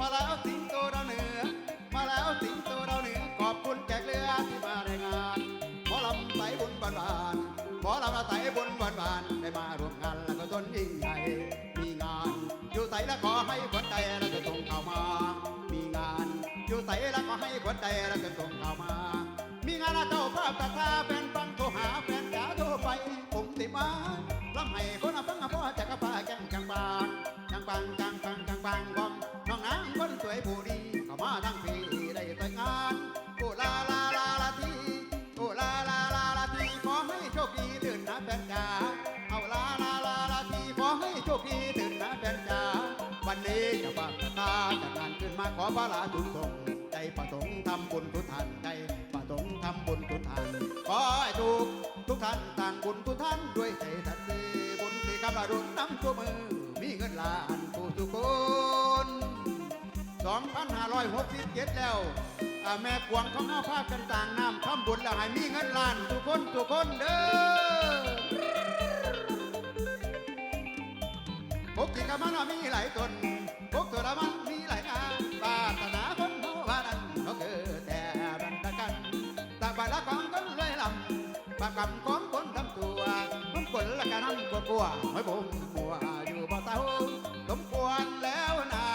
มาแล้วสิงโตดาวเหนือ มาแล้วสิงโตดาวเหนือ ขอบคุณแขกเรือที่มาในงานหมอลำไสบุญบานบานหมอลำไสบุญบานบานได้มาร่วมงานแล้วก็จนยิ่งใหญ่ มีงาน อยู่ใสแล้วขอให้คนใจแล้วก็ส่งเข้ามา มีงาน อยู่ใสแล้วก็ให้คนใจแล้วก็ส่งเข้ามา มีงานแล้วเจ้าภาพตาตาแฟนฟังโทรหาแฟนจ๋าโทรไปผมติมาลำให้คน วยผู้ดีเข้ามาทั้งปีได้ไปงานโอลาลาลาลาทีโอลาลาลาลาทีขอให้โชคดีตื่นนะแฟนจ๋าเอาลาลาลาลาทีขอให้โชคดีตื่นนะแฟนจ๋าวันนี้จะบ้าตาจะงานขึ้นมาขอพระลาทุกทรงใจประสงค์ทำบุญทุกท่านใจประสงค์ทำบุญทุกท่านขอให้ทุกทุกท่านต่างบุญทุกท่านด้วยใจทันทีบุญที่กำลังรุนน้ำตัวมือมีเงินล้านผู้ทุกคน 2,567 แล้วแม่กวงเขาเอาภาพกันต่างน้ำทำบุญแล้วให้มีเงินล้านทุกคนทุกคนเด้อปกติกมันมีหลายตนปกตัวละมันมีหลายงานปาตนาคนเขาว่านั้นเขาเกิดแต่บันตะกันตาบาละของคนเลยลำปากกำของคนทำตัวผมคนละกันนั่งกลัวกลัวไม่ผมมัวอยู่บ่เต้าสมควรแล้วนะ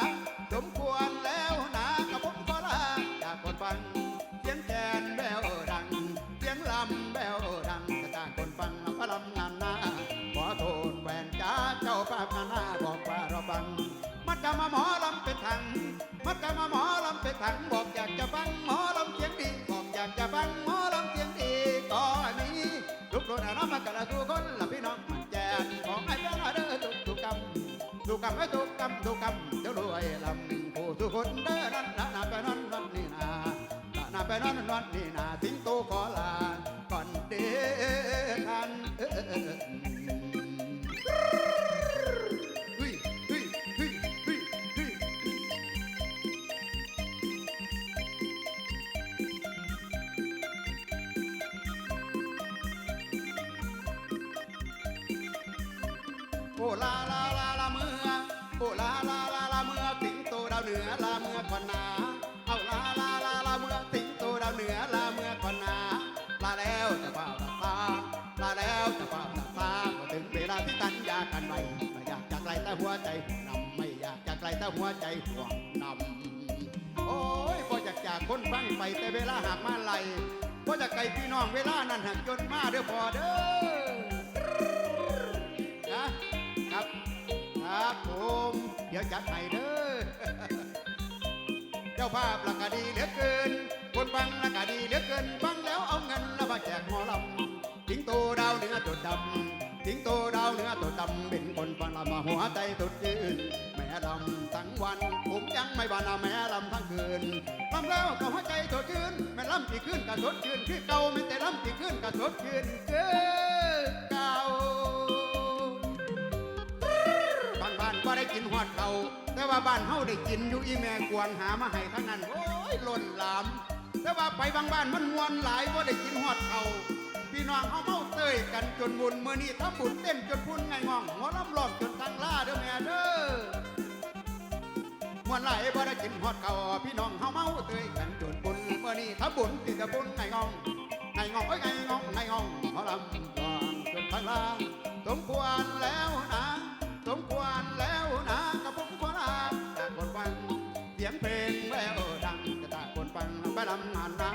มาหมอลำเป็นถัง มัดจะมาหมอลำเป็นถัง บอกอยากจะฟังหมอลำเสียงดี บอกอยากจะฟังหมอลำเสียงดีก็นี้ทุกคนนะน้ำมากระทุกคนละพี่น้องมันแจนของไอ้เจ้าเด้อทุกทุกกำทุกกำไอ้ทุกกำทุกกำเดี๋ยวรวยลำผู้ทุกคนเด้อนั่นละนาไปนั่นนั่นนี่นาละนาไปนั่นนั่นนี่นาสิงโตขอลาก่อนเดินทา ลาลาลาลาเมื่อโอ้ลาลาลาลาเมื่อสิงโตดาวเหนือลาเมื่อควันนาเอาลาลาลาลาเมื่อสิงโตดาวเหนือลาเมื่อควันนาลาแล้วจะเฝ้าตาตาลาแล้วจะเฝ้าตาตาก็ถึงเวลาที่ตันยากันไว้ไม่อยากจะไกลแต่หัวใจห่วงนำไม่อยากจะไกลแต่หัวใจห่วงนำโอ้ยพอจากจากคนฟังไปแต่เวลาหากมาไหลพอจากไกลพี่น้องเวลานั้นหักจนมาเด้อพอเด้อ ผมเดี๋ยวจัดให้เด้อเจ้าภาพละก็ดีเหลือเกิน คนฟังละก็ดีเหลือเกินฟังแล้วเอาเงินแล้วมาแจกหมอลำทิ้งโตดาวเหนือตดดำทิ้งโตดาวเหนือตดดำเป็นคนฟังละมาหัวใจตดยืนแม่ลำทั้งวันผมยังไม่บานาแม่ลำทั้งคืนลำแล้วก็หัวใจตดยืนแม่ลำที่ขึ้นก็ตดยืนคือเก่าไม่แต่ลำที่ขึ้นก็ตดยืนคือเแต่ว่าบ้านเฮาได้กินอยู่อีแม่กวงหามาให้ทั้งนั้นโอ้ยล้นหลาม แต่ว่าไปบางบ้านมันมวนหลายว่าได้กินหอดเขาพี่น้องเฮาเมาเตยกันจนบุญมื้อนี้ถ้าบุญเต้นจนพุ่นไงงองหัวลำลอมจนทางล่าเด้อแม่เด้อมวนหลายบ่ได้กินหอดเขาพี่น้องเฮาเมาเตยกันจนบุญมื้อนี้ถ้าบุญที่จะบุญไงงองไงงองเอ้ยไงงองไงงองหัวลำลอมจนทางล่าสมควรแล้วนะ สมควรแล้วนะกับผมขอลาแต่คนฟังเสียงเพลงแววดังจะตาคนฟังไปลำงานนา